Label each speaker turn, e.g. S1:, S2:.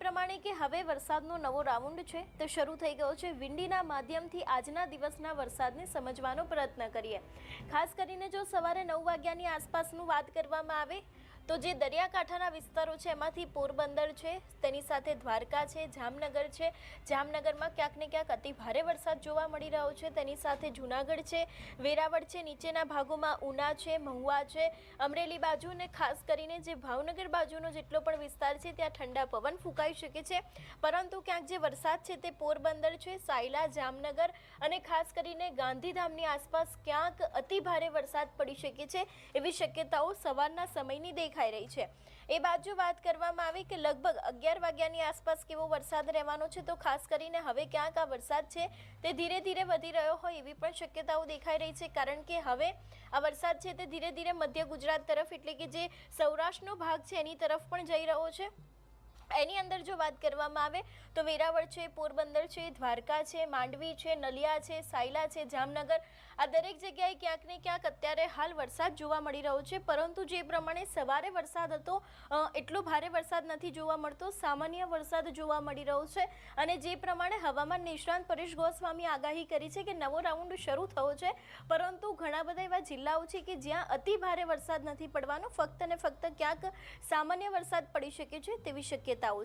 S1: પ્રમાણે કે હવે વરસાદનો નવો રાઉન્ડ છે, તે શરૂ થઈ ગયો છે વિંડીના માધ્યમથી આજના દિવસના વરસાદને સમજવાનો પ્રયત્ન કરીએ. ખાસ કરીને જો સવારે નવ વાગ્યાની આસપાસનું વાત કરવામાં આવે તો જે દરિયાકાંઠાના વિસ્તારો છે, એમાંથી પોરબંદર છે, તેની સાથે દ્વારકા છે, જામનગર છે. જામનગરમાં ક્યાંક ને ક્યાંક અતિ ભારે વરસાદ જોવા મળી રહ્યો છે. તેની સાથે જૂનાગઢ છે, વેરાવળ છે, નીચેના ભાગોમાં ઉના છે, મહુવા છે, અમરેલી બાજુ અને ખાસ કરીને જે ભાવનગર બાજુનો જેટલો પણ વિસ્તાર છે, ત્યાં ઠંડા પવન ફૂંકાઈ શકે છે. પરંતુ ક્યાંક જે વરસાદ છે, તે પોરબંદર છે, સાયલા, જામનગર અને ખાસ કરીને ગાંધીધામની આસપાસ ક્યાંક અતિ ભારે વરસાદ પડી શકે છે, એવી શક્યતાઓ સવારના સમયની દેખાઈ રહી છે. એ બાજુ વાત કરવામાં આવે કે લગભગ અગિયાર વાગ્યાની આસપાસ કેવો વરસાદ રહેવાનો છે, તો ખાસ કરીને હવે ક્યાંક આ વરસાદ છે તે ધીરે ધીરે વધી રહ્યો હોય એવી પણ શક્યતાઓ દેખાઈ રહી છે, કારણ કે હવે આ વરસાદ છે તે ધીરે ધીરે મધ્ય ગુજરાત તરફ એટલે કે જે સૌરાષ્ટ્રનો ભાગ છે એની તરફ પણ જઈ રહ્યો છે. એની અંદર જો વાત કરવામાં આવે, તો વેરાવળ છે, પોરબંદર છે, દ્વારકા છે, માંડવી છે, નલિયા છે, સાયલા છે, જામનગર. આ દરેક જગ્યાએ ક્યાંક ને ક્યાંક અત્યારે હાલ વરસાદ જોવા મળી રહ્યો છે. પરંતુ જે પ્રમાણે સવારે વરસાદ હતો એટલો ભારે વરસાદ નથી જોવા મળતો. સામાન્ય વરસાદ જોવા મળી રહ્યો છે. અને જે પ્રમાણે હવામાન નિષ્ણાંત પરેશ ગોસ્વામી આગાહી કરી છે કે નવો રાઉન્ડ શરૂ થયો છે. પરંતુ ઘણા બધા એવા જિલ્લાઓ છે કે જ્યાં અતિ ભારે વરસાદ નથી પડવાનો, ફક્ત ને ફક્ત ક્યાંક સામાન્ય વરસાદ પડી શકે છે તેવી શક્યતાઓ છે